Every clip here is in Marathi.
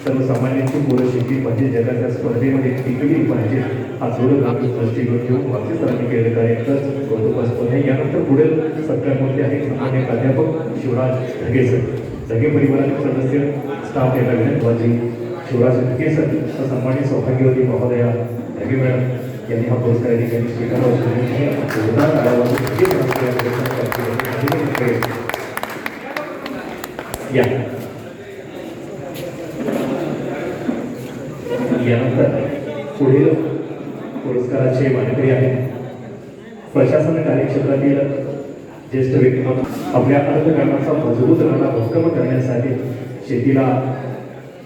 सर्वसामान्यांची पोरं शेती म्हणजे जगाच्या स्पर्धेमध्ये टिकली पाहिजे हा जोड दृष्टिकोन घेऊन पाकिस्तानी केलं तर कौतुकास्पद आहे यानंतर पुढे सरकारमध्ये आहे सामान्य प्राध्यापक शिवराज ढगे सर ढगे परिवाराचे सदस्य स्टाफ यांना विनंतवाजी शिवराज ढगे ढगेसर सन्मानित सौभाग्यवती महोदया ढगे मॅडम यांनी हा पुरस्कार या ठिकाणी स्वीकारला असून जोरदार काळावर ढगे मॅडम या. यानंतर पुढील पुरस्काराचे मानकरी आहेत. प्रशासन कार्यक्षेत्रातील ज्येष्ठ व्यक्तिमत्व आपल्या अर्थकारणाचा मजबूत राहणा भक्कम करण्यासाठी शेतीला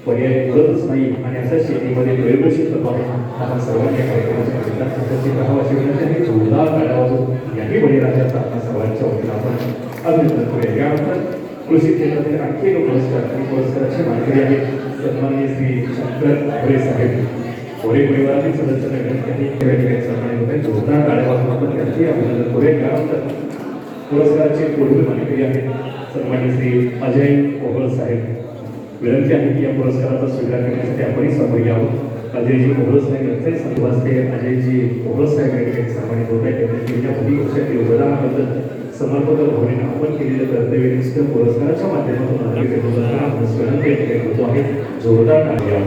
पर्याय मिळतच नाही आणि अशा शेतीमध्ये प्रयोगशील तत्वाने आपण सर्वांनी कार्यक्रमाच्या निमित्तानं राहावं अशी विनंती आहे जोरदार काढावाजून यांनी बळीराजाचा आपल्या सर्वांच्या वतीनं आपण अभिनंदन करूया. यानंतर कृषी क्षेत्रातील आणखी एक पुरस्कार आणि पुरस्काराचे मानकरी आहेत सन्माननीय श्री शंकर भोरे साहेब. भोरे परिवारातील सदस्यांना विनंती आहे सन्मानित होते जोरदार गाड्यापासून आपण त्यांची अभिनंदन करूया. यानंतर पुरस्काराचे पुढील मानकरी आहेत सन्माननीय श्री अजय ओहळ साहेब. विनंती आहे की या पुरस्काराचा स्वीकार करण्यासाठी आपणही समोर यावं. अजयजी ओहळ साहेब यांचे संवासते अजयजी ओहळ साहेब या ठिकाणी सन्मानित होत आहेत त्यांनी केलेल्या भूमिकेच्या योगदानाबद्दल समर्पक भावनेनं आपण केलेलं कर्तव्यनिष्ठ पुरस्काराच्या माध्यमातून होतो आहे जोरदार टाळ्या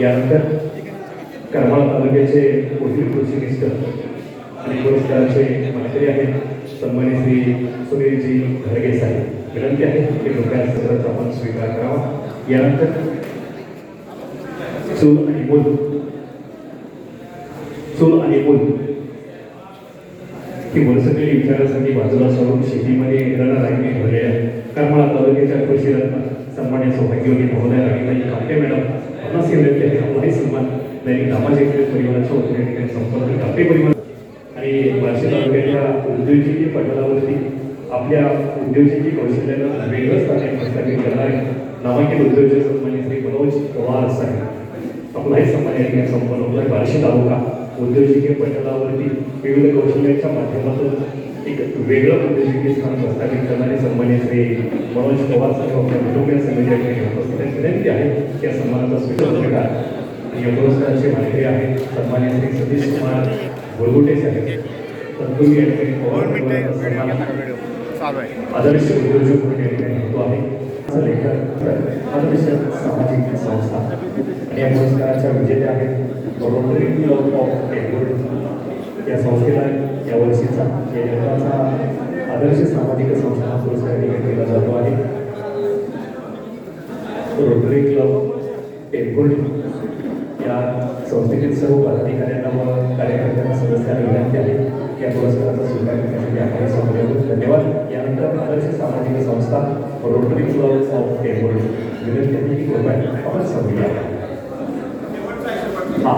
यानंतर करमाळा तालुक्याचे पुढील कृषीनिष्ठ आणि पुरस्काराचे मंत्री आहेत सन्मानित श्री सुनीलजी घरगे साहेब विनंती आहे की कृपया सदराचा आपण स्वीकार करावा यानंतर चूल आणि मूल चूल आणि मूल की वर्षकेली विचारासाठी बाजूला सोडून शेतीमध्ये येणारा रणरागिणी भरलेल्या करमाळा तालुक्याच्या कृषी रत्न सन्मान्य सौभाग्यवती महोदय राणीताई कापटे मॅडम आपणास हे आपलाही सन्मान. दैनिक सामाजिक परिवाराच्या वतीने ठिकाणी संपर्क कापटे परिवार. आणि बार्शी तालुक्याच्या उद्योजकी पटलावरती आपल्या उद्योजकी कौशल्यानं वेगळं स्थान प्रस्थापित करणारे नामांकित उद्योजक सन्मान्य श्री मनोज पवार साहेब. आपलाही सन्मान या ठिकाणी संपन्न होतोय आहे बार्शी तालुका. उद्योजकी पटलावरती विविध कौशल्याच्या माध्यमातून एक वेगळं उद्योजकी स्थान प्रस्थापित करणारे सन्मान्य श्री मनोज पवार साहेब आपल्या कुटुंबीय समिती या ठिकाणी उपस्थित आहेत. विनंती आहे या सन्मानाचा स्वीकार करा आणि या पुरस्काराचे मानकरी आहेत सन्मान्य श्री सतीश कुमार गोलगुटे साहेब. तत्पूर्वी पवार आदर्श उद्योजक म्हणून होतो आहे. सामाजिक संस्था आणि या पुरस्काराच्या विजेत्या आहेत रोटरी क्लब ऑफ एडवर्ड या संस्थेला या वर्षीचा या जगाचा आदर्श सामाजिक संस्था हा पुरस्कार या केला जातो आहे रोटरी क्लब एडवर्ड या संस्थेतील सर्व पदाधिकाऱ्यांना व कार्यकर्त्यांना for opening of a will with a technique of an awesome.